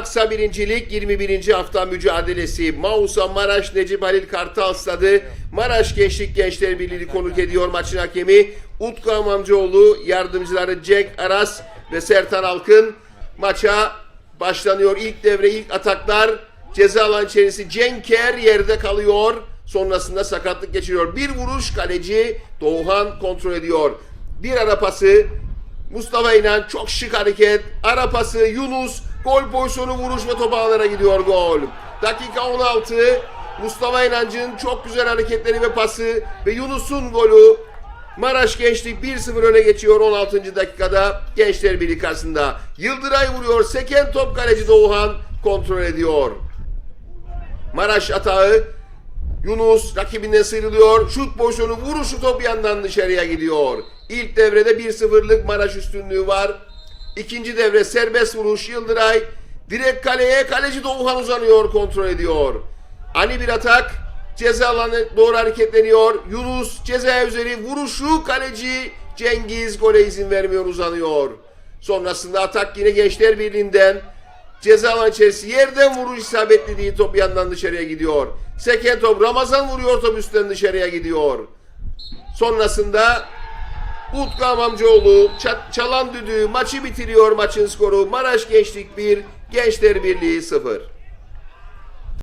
Aksa birincilik 21. hafta mücadelesi. Mausa Maraş Necip Halil Kartal Stadı. Maraş Gençlik Gençler Birliği konuk ediyor maçın hakemi. Utku Amamcıoğlu, yardımcıları Cenk Aras ve Sertan Alkın. Maça başlanıyor. İlk devre, ilk ataklar. Ceza alan içerisi Cenker yerde kalıyor. Sonrasında sakatlık geçiriyor. Bir vuruş kaleci Doğuhan kontrol ediyor. Bir ara pası Mustafa İnan çok şık hareket. Ara pası Yunus. Gol pozisyonu vuruş ve top ağlara gidiyor gol. Dakika 16. Mustafa İnancı'nın çok güzel hareketleri ve pası ve Yunus'un golü. Maraş Gençlik 1-0 öne geçiyor 16. dakikada Gençler Birliği karşısında. Yıldıray vuruyor. Seken top kaleci Doğuhan kontrol ediyor. Maraş atağı Yunus rakibinden sıyrılıyor. Şut pozisyonu vuruşu top yandan dışarıya gidiyor. İlk devrede 1-0'lık Maraş üstünlüğü var. İkinci devre serbest vuruş Yıldıray. Direkt kaleye kaleci Doğuhan uzanıyor kontrol ediyor. Ani bir atak. Ceza alanı doğru hareketleniyor. Yunus ceza üzeri vuruşu kaleci Cengiz gole izin vermiyor uzanıyor. Sonrasında atak yine Gençler Birliği'nden. Ceza alanı içerisi yerden vuruş isabetli değil top yandan dışarıya gidiyor. Seken top Ramazan vuruyor top üstten dışarıya gidiyor. Sonrasında Utku Amamcıoğlu ça- çalan düdüğü maçı bitiriyor maçın skoru Maraş Gençlik 1 Gençler Birliği 0.